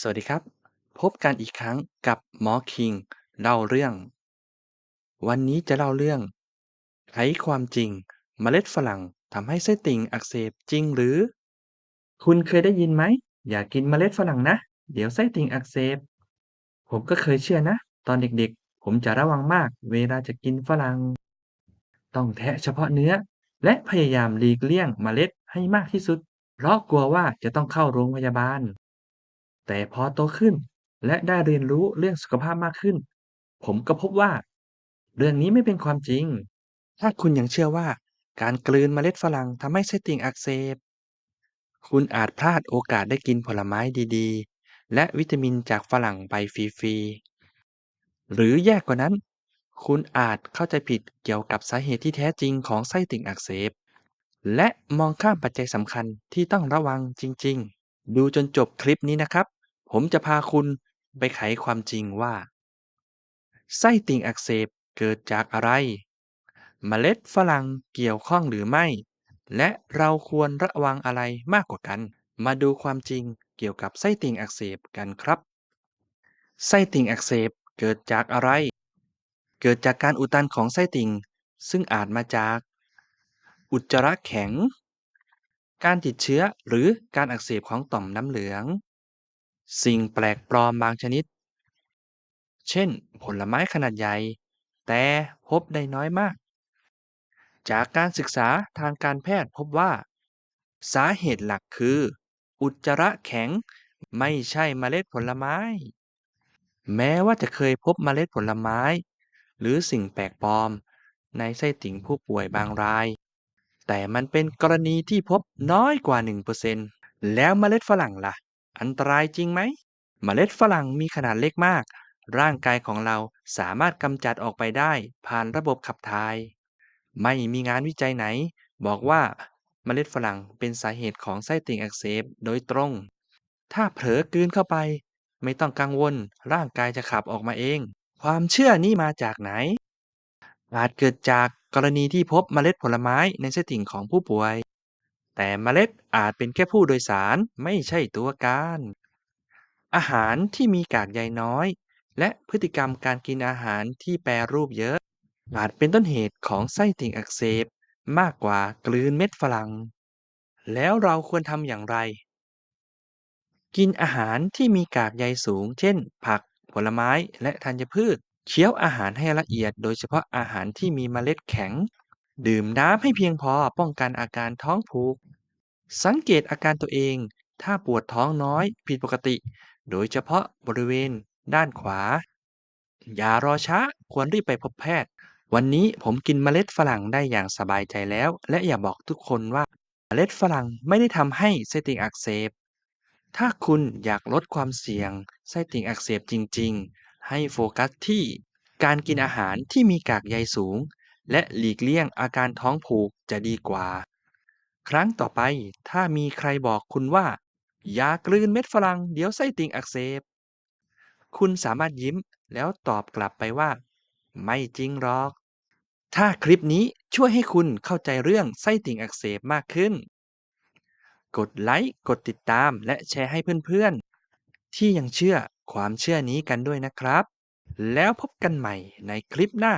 สวัสดีครับ พบกันอีกครั้งกับหมอคิงเล่าเรื่อง วันนี้จะเล่าเรื่องไขความจริง เมล็ดฝรั่งทำให้ไส้ติ่งอักเสบจริงหรือ คุณเคยได้ยินไหม อย่ากินเมล็ดฝรั่งนะ เดี๋ยวไส้ติ่งอักเสบ ผมก็เคยเชื่อนะ ตอนเด็กๆ ผมจะระวังมากเวลาจะกินฝรั่ง ต้องแทะเฉพาะเนื้อ และพยายามหลีกเลี่ยงเมล็ดให้มากที่สุด เพราะกลัวว่าจะต้องเข้าโรงพยาบาล แต่พอโตขึ้นและได้เรียนรู้เรื่องสุขภาพมากขึ้น ผมก็พบว่า เรื่องนี้ไม่เป็นความจริง ถ้าคุณยังเชื่อว่า การกลืนเมล็ดฝรั่งทำให้ไส้ติ่งอักเสบ คุณอาจพลาดโอกาสได้กินผลไม้ดีๆ และวิตามินจากฝรั่งไปฟรีๆ หรือแย่กว่านั้น คุณอาจเข้าใจผิดเกี่ยวกับสาเหตุที่แท้จริงของไส้ติ่งอักเสบ และมองข้ามปัจจัยสำคัญที่ต้องระวังจริง ๆ ดูจนจบคลิปนี้นะครับ ผมจะพาคุณไปไขความจริงว่า ไส้ติ่งอักเสบเกิดจากอะไร เมล็ดฝรั่งเกี่ยวข้องหรือไม่ และเราควรระวังอะไรมากกว่ากัน มาดูความจริงเกี่ยวกับไส้ติ่งอักเสบกันครับ ไส้ติ่งอักเสบเกิดจากอะไร เกิดจากการอุดตันของไส้ติ่ง ซึ่งอาจมาจาก อุจจาระแข็ง การติดเชื้อหรือการอักเสบของต่อมน้ำเหลือง สิ่งแปลกปลอมบางชนิด เช่น ผลไม้ขนาดใหญ่ แต่พบได้น้อยมาก จากการศึกษาทางการแพทย์พบว่า สาเหตุหลักคือ อุจจาระแข็งไม่ใช่เมล็ดผลไม้ แม้ว่าจะเคยพบเมล็ดผลไม้ หรือสิ่งแปลกปลอม ในไส้ติ่งผู้ป่วยบางราย แต่มันเป็นกรณีที่พบน้อยกว่า 1%แล้วเมล็ดฝรั่งล่ะ อันตรายจริงไหม เมล็ดฝรั่งมีขนาดเล็กมาก ร่างกายของเราสามารถกำจัดออกไปได้ผ่านระบบขับถ่าย ไม่มีงานวิจัยไหน บอกว่าเมล็ดฝรั่งเป็นสาเหตุของไส้ติ่งอักเสบโดยตรง ถ้าเผลอกลืนเข้าไป ไม่ต้องกังวล ร่างกายจะขับออกมาเอง ความเชื่อนี้มาจากไหน อาจเกิดจากกรณีที่พบเมล็ดผลไม้ในไส้ติ่งของผู้ป่วย แต่เมล็ดอาจเป็นแค่ผู้โดยสารไม่ใช่ตัวการ อาหารที่มีกากใยน้อย และพฤติกรรมการกินอาหารที่แปรรูปเยอะ อาจเป็นต้นเหตุของไส้ติ่งอักเสบมากกว่ากลืนเม็ดฝรั่ง แล้วเราควรทำอย่างไร กินอาหารที่มีกากใยสูง เช่น ผัก ผลไม้ และธัญพืช เคี้ยวอาหารให้ละเอียดโดยเฉพาะอาหารที่มีเมล็ดแข็ง ดื่มน้ำให้เพียงพอป้องกันอาการท้องผูก สังเกตอาการตัวเอง ถ้าปวดท้องน้อยผิดปกติ โดยเฉพาะบริเวณด้านขวา อย่ารอช้าควรรีบไปพบแพทย์ วันนี้ผมกินเมล็ดฝรั่งได้อย่างสบายใจแล้ว และอย่าบอกทุกคนว่าเมล็ดฝรั่งไม่ได้ทำให้ไส้ติ่งอักเสบ ถ้าคุณอยากลดความเสี่ยงไส้ติ่งอักเสบจริง ๆ ให้โฟกัสที่การกินอาหารที่มีกากใยสูง และหลีกเลี่ยงอาการท้องผูกจะดีกว่า ครั้งต่อไปถ้ามีใครบอกคุณว่า อย่ากลืนเม็ดฝรั่งเดี๋ยวไส้ติ่งอักเสบ คุณสามารถยิ้มแล้วตอบกลับไปว่า ไม่จริงหรอก ถ้าคลิปนี้ช่วยให้คุณเข้าใจเรื่องไส้ติ่งอักเสบมากขึ้น กดไลค์ กดติดตามและแชร์ให้เพื่อนๆ ที่ยังเชื่อความเชื่อนี้กันด้วยนะครับ แล้วพบกันใหม่ในคลิปหน้า